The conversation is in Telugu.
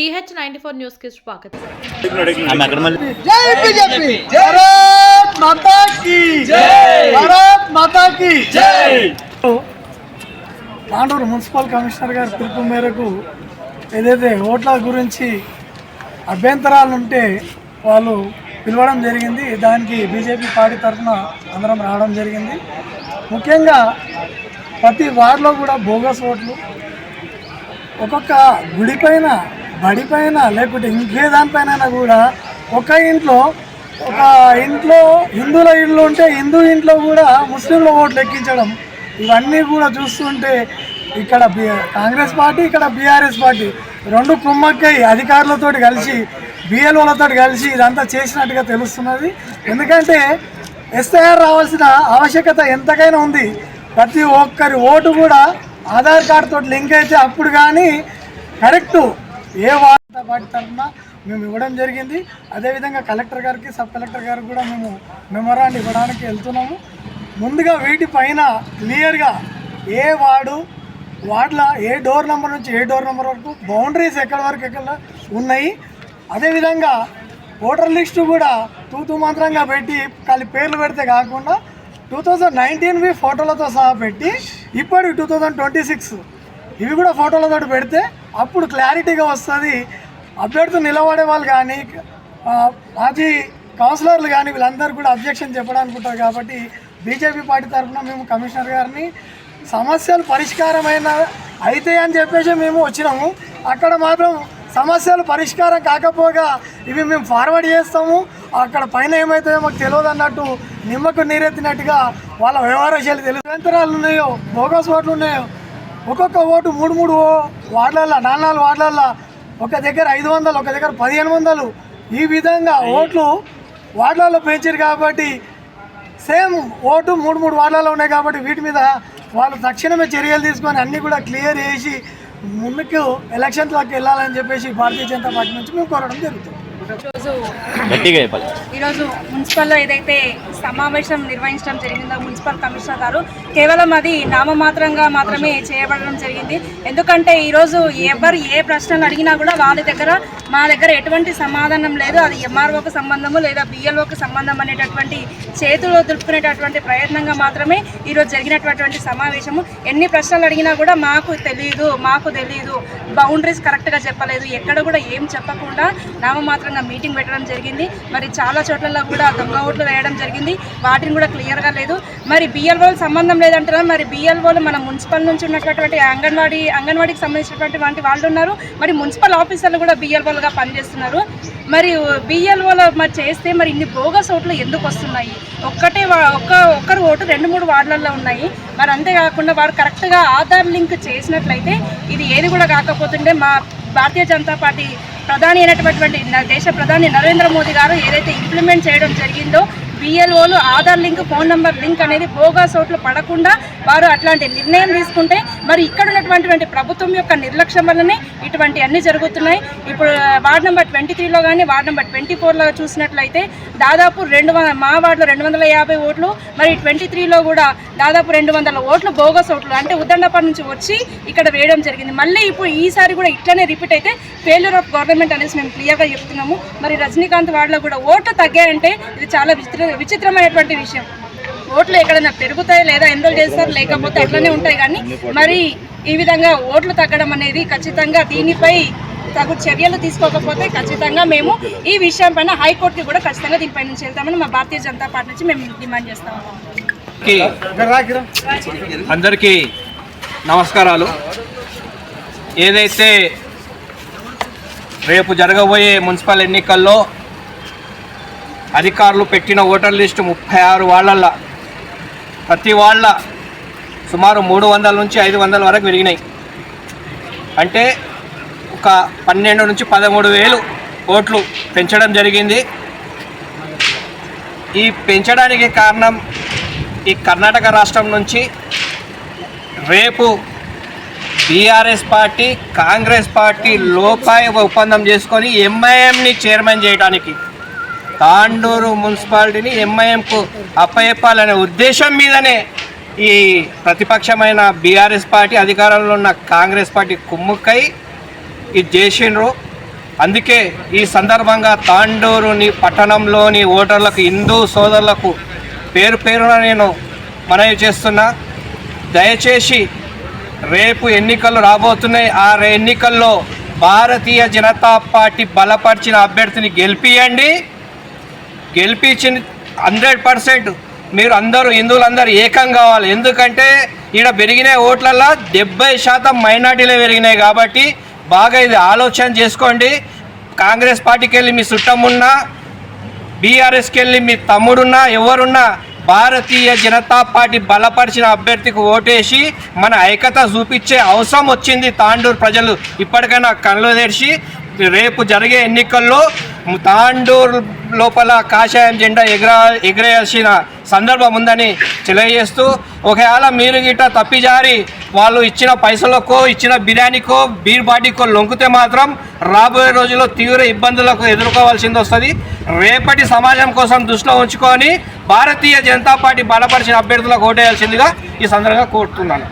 టీహెచ్ నైన్టీ ఫోర్ న్యూస్కి స్వాగతం తాండూరు మున్సిపల్ కమిషనర్ గారి పిలుపు మేరకు ఏదైతే ఓట్ల గురించి అభ్యంతరాలు ఉంటే వాళ్ళు పిలవడం జరిగింది. దానికి బీజేపీ పార్టీ తరఫున అందరం రావడం జరిగింది. ముఖ్యంగా ప్రతి వార్డులో కూడా బోగస్ ఓట్లు ఒక్కొక్క గుడి పైన బడి పైన లేకుంటే ఇంకే దానిపైన కూడా ఒక ఇంట్లో ఒక ఇంట్లో హిందువుల ఇళ్ళు ఉంటే హిందూ ఇంట్లో కూడా ముస్లింల ఓట్లు ఎక్కించడం ఇవన్నీ కూడా చూస్తుంటే ఇక్కడ బి- కాంగ్రెస్ పార్టీ ఇక్కడ బీఆర్ఎస్ పార్టీ రెండు కుమ్మక్కై అధికారులతో కలిసి బిఎల్ఓలతో కలిసి ఇదంతా చేసినట్టుగా తెలుస్తున్నది. ఎందుకంటే ఎస్ఐఆర్ రావాల్సిన ఆవశ్యకత ఎంతకైనా ఉంది. ప్రతి ఒక్కరి ఓటు కూడా ఆధార్ కార్డుతో లింక్ అయితే అప్పుడు కానీ కరెక్టు ఏ వార్త పార్టీ తరఫున మేము ఇవ్వడం జరిగింది. అదేవిధంగా కలెక్టర్ గారికి సబ్ కలెక్టర్ గారికి కూడా మేము మెమోరాండ్ ఇవ్వడానికి వెళ్తున్నాము. ముందుగా వీటిపైన క్లియర్గా ఏ వార్డు వార్డుల ఏ డోర్ నెంబర్ నుంచి ఏ డోర్ నెంబర్ వరకు బౌండరీస్ ఎక్కడి వరకు ఎక్కడ ఉన్నాయి. అదేవిధంగా ఓటర్ లిస్టు కూడా తూతు మంత్రంగా పెట్టి ఖాళీ పేర్లు పెడితే కాకుండా టూ థౌజండ్ నైన్టీన్వి ఫోటోలతో సహా పెట్టి ఇప్పటి టూ థౌజండ్ ట్వంటీ సిక్స్ ఇవి కూడా ఫోటోలతో పెడితే అప్పుడు క్లారిటీగా వస్తుంది. అభ్యర్థులు నిలబడే వాళ్ళు కానీ మాజీ కౌన్సిలర్లు కానీ వీళ్ళందరూ కూడా అబ్జెక్షన్ చెప్పడానికి ఉంటారు కాబట్టి బీజేపీ పార్టీ తరఫున మేము కమిషనర్ గారిని సమస్యలు పరిష్కారమైన అయితే అని చెప్పేసి మేము వచ్చినాము. అక్కడ మాత్రం సమస్యలు పరిష్కారం కాకపోగా ఇవి మేము ఫార్వర్డ్ చేస్తాము. అక్కడ పైన ఏమవుతుందో మాకు తెలియదు అన్నట్టు నిమ్మకు నీరెత్తినట్టుగా వాళ్ళ వ్యవహార శైలి తెలుసు. యంత్రాలు ఉన్నాయో బోగస్ ఓట్లు ఉన్నాయో ఒక్కొక్క ఓటు మూడు మూడు వార్డులల్లో నాలుగు నాలుగు వార్డులల్లో. ఒక దగ్గర ఐదు వందలు ఒక దగ్గర పదిహేను వందలు. ఈ విధంగా ఓట్లు వార్డులలో పెంచారు కాబట్టి సేమ్ ఓటు మూడు మూడు వార్డులలో ఉన్నాయి కాబట్టి వీటి మీద వాళ్ళు తక్షణమే చర్యలు తీసుకొని అన్నీ కూడా క్లియర్ చేసి ముందుకు ఎలక్షన్లోకి వెళ్ళాలని చెప్పేసి భారతీయ జనతా పార్టీ నుంచి మేము కోరడం జరుగుతుంది. ఈరోజు మున్సిపల్లో ఏదైతే సమావేశం నిర్వహించడం జరిగిందో మున్సిపల్ కమిషనర్ గారు కేవలం అది నామమాత్రంగా మాత్రమే చేయబడడం జరిగింది. ఎందుకంటే ఈరోజు ఎవరు ఏ ప్రశ్నలు అడిగినా కూడా వాళ్ళ దగ్గర మా దగ్గర ఎటువంటి సమాధానం లేదు. అది ఎంఆర్ఓకి సంబంధము లేదా బిఎల్ఓకి సంబంధం అనేటటువంటి చేతులు దులుపుకునేటటువంటి ప్రయత్నంగా మాత్రమే ఈరోజు జరిగినటువంటి సమావేశము. ఎన్ని ప్రశ్నలు అడిగినా కూడా మాకు తెలియదు మాకు తెలియదు బౌండరీస్ కరెక్ట్గా చెప్పలేదు. ఎక్కడ కూడా ఏం చెప్పకుండా నామమాత్రంగా మీటింగ్ పెట్టడం జరిగింది. మరి చాలా చోట్లలో కూడా దొంగ ఓట్లు వేయడం జరిగింది. వాటిని కూడా క్లియర్గా లేదు. మరి బిఎల్ఓలు సంబంధం లేదంటారా మరి బిఎల్ఓలు మన మున్సిపల్ నుంచి ఉన్నటువంటి అంగన్వాడీ అంగన్వాడీకి సంబంధించినటువంటి వాళ్ళు ఉన్నారు. మరి మున్సిపల్ ఆఫీసర్లు కూడా బిఎల్ఓలుగా పనిచేస్తున్నారు. మరి బిఎల్ఓలో మరి చేస్తే మరి ఇన్ని బోగస్ ఓట్లు ఎందుకు వస్తున్నాయి? ఒక్కటే ఒక్క ఒక్కరు ఓటు రెండు మూడు వార్డులలో ఉన్నాయి. మరి అంతేకాకుండా వారు కరెక్ట్గా ఆధార్ లింక్ చేసినట్లయితే ఇది ఏది కూడా కాకపోతుండే మా భారతీయ జనతా పార్టీ ప్రధాని అయినటువంటి దేశ ప్రధాని నరేంద్ర మోదీ గారు ఏదైతే ఇంప్లిమెంట్ చేయడం జరిగిందో బిఎల్ఓలు Aadhaar link phone number link అనేది బోగా సోట్లు పడకుండా వారు అట్లాంటి నిర్ణయం తీసుకుంటే మరి ఇక్కడ ఉన్నటువంటి ప్రభుత్వం యొక్క నిర్లక్ష్యం వల్లనే ఇటువంటి అన్ని జరుగుతున్నాయి. ఇప్పుడు వార్డ్ నెంబర్ ట్వంటీ త్రీలో కానీ వార్డ్ నెంబర్ ట్వంటీ ఫోర్లో చూసినట్లయితే దాదాపు రెండు మా వార్డులో రెండు వందల యాభై ఓట్లు మరి ట్వంటీ త్రీలో కూడా దాదాపు రెండు వందల ఓట్లు బోగస్ ఓట్లు అంటే ఉద్దండపాడు నుంచి వచ్చి ఇక్కడ వేయడం జరిగింది. మళ్ళీ ఇప్పుడు ఈసారి కూడా ఇట్లనే రిపీట్ అయితే ఫెయిల్యూర్ ఆఫ్ గవర్నమెంట్ అనేసి మేము క్లియర్గా చెప్తున్నాము. మరి రజనీకాంత్ వార్డులో కూడా ఓట్లు తగ్గాయంటే ఇది చాలా విచిత్ర విచిత్రమైనటువంటి విషయం. ఓట్లు ఎక్కడైనా పెరుగుతాయి లేదా ఎన్రోల్ చేస్తారు లేకపోతే అట్లనే ఉంటాయి కానీ మరి ఈ విధంగా ఓట్లు తగ్గడం అనేది ఖచ్చితంగా దీనిపై తగు చర్యలు తీసుకోకపోతే ఖచ్చితంగా మేము ఈ విషయం పైన హైకోర్టుకి కూడా ఖచ్చితంగా దీనిపై నుంచి వెళ్తామని మా భారతీయ జనతా పార్టీ నుంచి మేము డిమాండ్ చేస్తాము కి అందరికీ నమస్కారాలు. ఏదైతే రేపు జరగబోయే మున్సిపల్ ఎన్నికల్లో అధికారులు పెట్టిన ఓటర్ లిస్టు ముప్పై ఆరు వాళ్ళ ప్రతి వాళ్ళ సుమారు మూడు వందల నుంచి ఐదు వందల వరకు పెరిగినాయి. అంటే ఒక పన్నెండు నుంచి పదమూడు వేలు ఓట్లు పెంచడం జరిగింది. ఈ పెంచడానికి కారణం ఈ కర్ణాటక రాష్ట్రం నుంచి రేపు బీఆర్ఎస్ పార్టీ కాంగ్రెస్ పార్టీ లోపాయ ఒప్పందం చేసుకొని ఎంఐఎంని చైర్మన్ చేయడానికి తాండూరు మున్సిపాలిటీని ఎంఐఎంకు అప్పచెప్పాలనే ఉద్దేశం మీదనే ఈ ప్రతిపక్షమైన బీఆర్ఎస్ పార్టీ అధికారంలో ఉన్న కాంగ్రెస్ పార్టీ కుమ్ముక్కై ఇది చేసిండ్రు. అందుకే ఈ సందర్భంగా తాండూరుని పట్టణంలోని ఓటర్లకు హిందూ సోదరులకు పేరు పేరున నేను మనవి చేస్తున్నా. దయచేసి రేపు ఎన్నికలు రాబోతున్నాయి. ఆ ఎన్నికల్లో భారతీయ జనతా పార్టీ బలపరిచిన అభ్యర్థిని గెలిపియండి. గెలిపించిన హండ్రెడ్ పర్సెంట్ మీరు అందరూ హిందువులందరూ ఏకం కావాలి. ఎందుకంటే ఈడ పెరిగిన ఓట్లల్లో డెబ్బై శాతం మైనార్టీలే పెరిగినాయి కాబట్టి బాగా ఇది ఆలోచన చేసుకోండి. కాంగ్రెస్ పార్టీకి వెళ్ళి మీ చుట్టం బీఆర్ఎస్కి వెళ్ళి మీ తమ్ముడున్నా ఎవరున్నా భారతీయ జనతా పార్టీ బలపరిచిన అభ్యర్థికి ఓటేసి మన ఐక్యత చూపించే అవసరం వచ్చింది తాండూరు ప్రజలు. ఇప్పటికైనా కళ్ళు తెరిచి రేపు జరిగే ఎన్నికల్లో తాండూరు లోపల కాషాయం జెండా ఎగరా ఎగరేయాల్సిన సందర్భం ఉందని తెలియజేస్తూ ఒకవేళ మీరు గిట్ట తప్పిజారి వాళ్ళు ఇచ్చిన పైసలకో ఇచ్చిన బిర్యానీకో బీర్ బాటికో లొంగితే మాత్రం రాబోయే రోజుల్లో తీవ్ర ఇబ్బందులకు ఎదుర్కోవాల్సింది వస్తుంది. రేపటి సమాజం కోసం దృష్టిలో ఉంచుకొని భారతీయ జనతా పార్టీ బలపరిచిన అభ్యర్థులకు ఓటేయాల్సిందిగా ఈ సందర్భంగా కోరుతున్నాను.